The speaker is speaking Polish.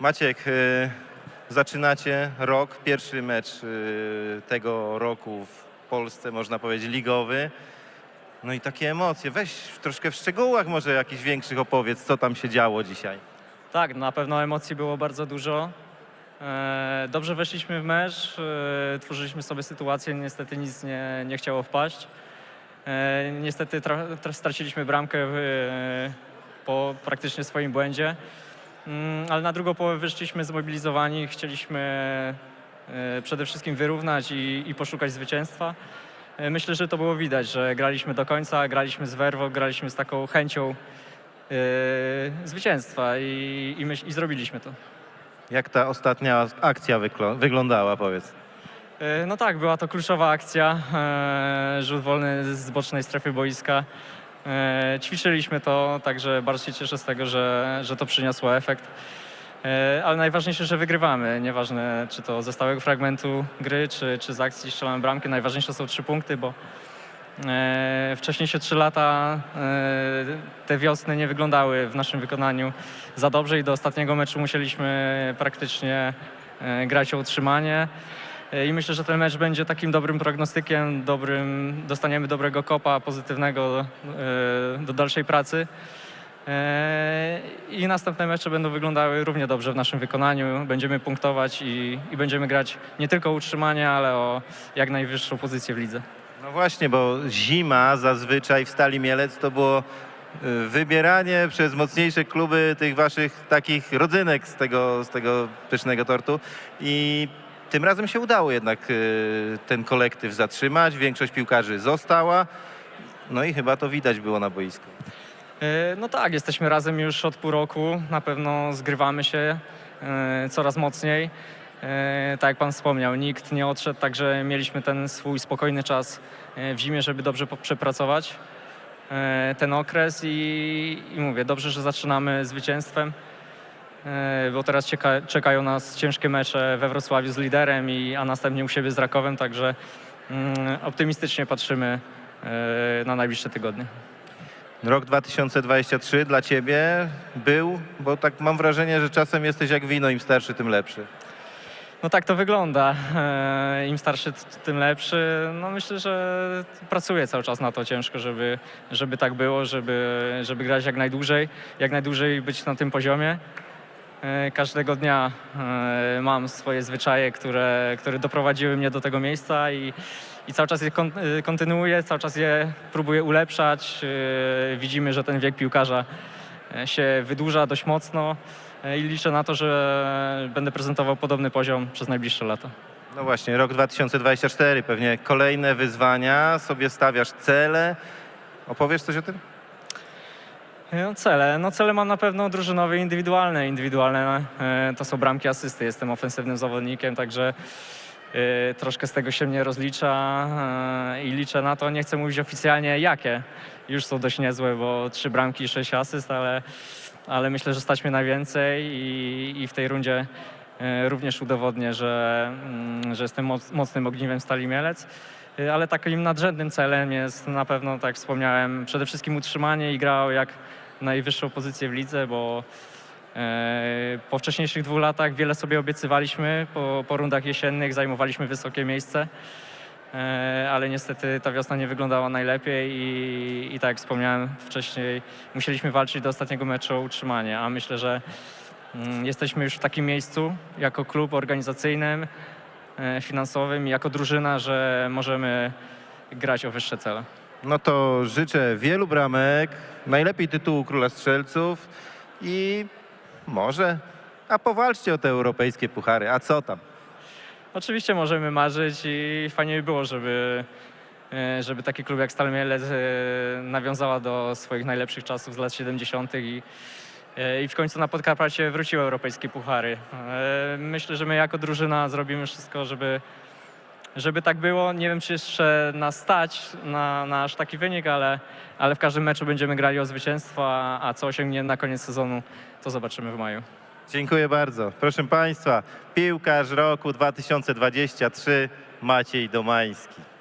Maciek, y, zaczynacie rok, pierwszy mecz y, tego roku w Polsce, można powiedzieć, ligowy. No i takie emocje. Weź troszkę w szczegółach może jakichś większych opowiedz, co tam się działo dzisiaj. Tak, na pewno emocji było bardzo dużo. E, Dobrze weszliśmy w mecz, e, tworzyliśmy sobie sytuację, niestety nic nie, nie chciało wpaść. E, Niestety tra- tra- straciliśmy bramkę po praktycznie swoim błędzie, ale na drugą połowę wyszliśmy zmobilizowani, chcieliśmy e, przede wszystkim wyrównać i, i poszukać zwycięstwa. E, Myślę, że to było widać, że graliśmy do końca, graliśmy z werwą, graliśmy z taką chęcią e, zwycięstwa i, i, myśl, i zrobiliśmy to. Jak ta ostatnia akcja wyglądała, powiedz. No tak, była to kluczowa akcja, rzut wolny z bocznej strefy boiska. E, Ćwiczyliśmy to, także bardzo się cieszę z tego, że, że to przyniosło efekt. E, Ale najważniejsze, że wygrywamy. Nieważne, czy to ze stałego fragmentu gry, czy, czy z akcji strzelamy bramki. Najważniejsze są trzy punkty, bo e, wcześniejsze trzy lata te wiosny nie wyglądały w naszym wykonaniu za dobrze i do ostatniego meczu musieliśmy praktycznie grać o utrzymanie. E, I myślę, że ten mecz będzie takim dobrym prognostykiem, dobrym, dostaniemy dobrego kopa pozytywnego e, do dalszej pracy. E, I następne mecze będą wyglądały równie dobrze w naszym wykonaniu. Będziemy punktować i, i będziemy grać nie tylko o utrzymanie, ale o jak najwyższą pozycję w lidze. No właśnie, bo zima zazwyczaj w Stali Mielec to było wybieranie przez mocniejsze kluby tych waszych takich rodzynek z tego, z tego pysznego tortu i tym razem się udało jednak y, ten kolektyw zatrzymać, większość piłkarzy została, no i chyba to widać było na boisku. E, No tak, jesteśmy razem już od pół roku. Na pewno zgrywamy się e, coraz mocniej. E, Tak jak Pan wspomniał, nikt nie odszedł, także mieliśmy ten swój spokojny czas w zimie, żeby dobrze przepracować ten okres i, i mówię, dobrze, że zaczynamy zwycięstwem, bo teraz czeka, czekają nas ciężkie mecze we Wrocławiu z liderem, i, a następnie u siebie z Rakowem, także mm, optymistycznie patrzymy e, na najbliższe tygodnie. Rok 2023 dla ciebie był, bo tak mam wrażenie, że czasem jesteś jak wino, im starszy, tym lepszy. No tak to wygląda. E, Im starszy, tym lepszy. No myślę, że pracuję cały czas na to ciężko, żeby, żeby tak było, żeby, żeby grać jak najdłużej, jak najdłużej być na tym poziomie. E, Każdego dnia e, mam swoje zwyczaje, które, które doprowadziły mnie do tego miejsca i, i cały czas je e, kontynuuję, cały czas je próbuję ulepszać. Widzimy, że ten wiek piłkarza się wydłuża dość mocno i liczę na to, że będę prezentował podobny poziom przez najbliższe lata. No właśnie, rok 2024, pewnie kolejne wyzwania, sobie stawiasz cele. Opowiesz coś o tym? No cele, no cele mam na pewno drużynowe indywidualne. Indywidualne e, to są bramki, asysty. Jestem ofensywnym zawodnikiem, także e, troszkę z tego się mnie rozlicza e, i liczę na to. Nie chcę mówić oficjalnie jakie. Już są dość niezłe, bo trzy bramki i sześć asyst, ale, ale myślę, że stać mnie na więcej i, i w tej rundzie e, również udowodnię, że, mm, że jestem moc, mocnym ogniwem Stali Mielec. Y, Ale takim nadrzędnym celem jest na pewno, tak wspomniałem, przede wszystkim utrzymanie i grał jak najwyższą pozycję w lidze, bo e, po wcześniejszych dwóch latach wiele sobie obiecywaliśmy. Po, po rundach jesiennych zajmowaliśmy wysokie miejsce, e, ale niestety ta wiosna nie wyglądała najlepiej i, i tak jak wspomniałem wcześniej, musieliśmy walczyć do ostatniego meczu o utrzymanie, a myślę, że mm, jesteśmy już w takim miejscu jako klub organizacyjnym, finansowym i jako drużyna, że możemy grać o wyższe cele. No to życzę wielu bramek, najlepiej tytułu Króla Strzelców i może, a powalczcie o te europejskie puchary, a co tam? Oczywiście możemy marzyć i fajnie by było, żeby, e, żeby taki klub jak Stal Mielec e, nawiązała do swoich najlepszych czasów z lat 70. i, e, i w końcu na Podkarpacie wróciły europejskie puchary. E, Myślę, że my jako drużyna zrobimy wszystko, żeby, żeby tak było. Nie wiem, czy jeszcze nas stać na, na aż taki wynik, ale, ale w każdym meczu będziemy grali o zwycięstwo, a, a co osiągnie na koniec sezonu, to zobaczymy w maju. Dziękuję bardzo. Proszę Państwa, piłkarz roku 2023 Maciej Domański.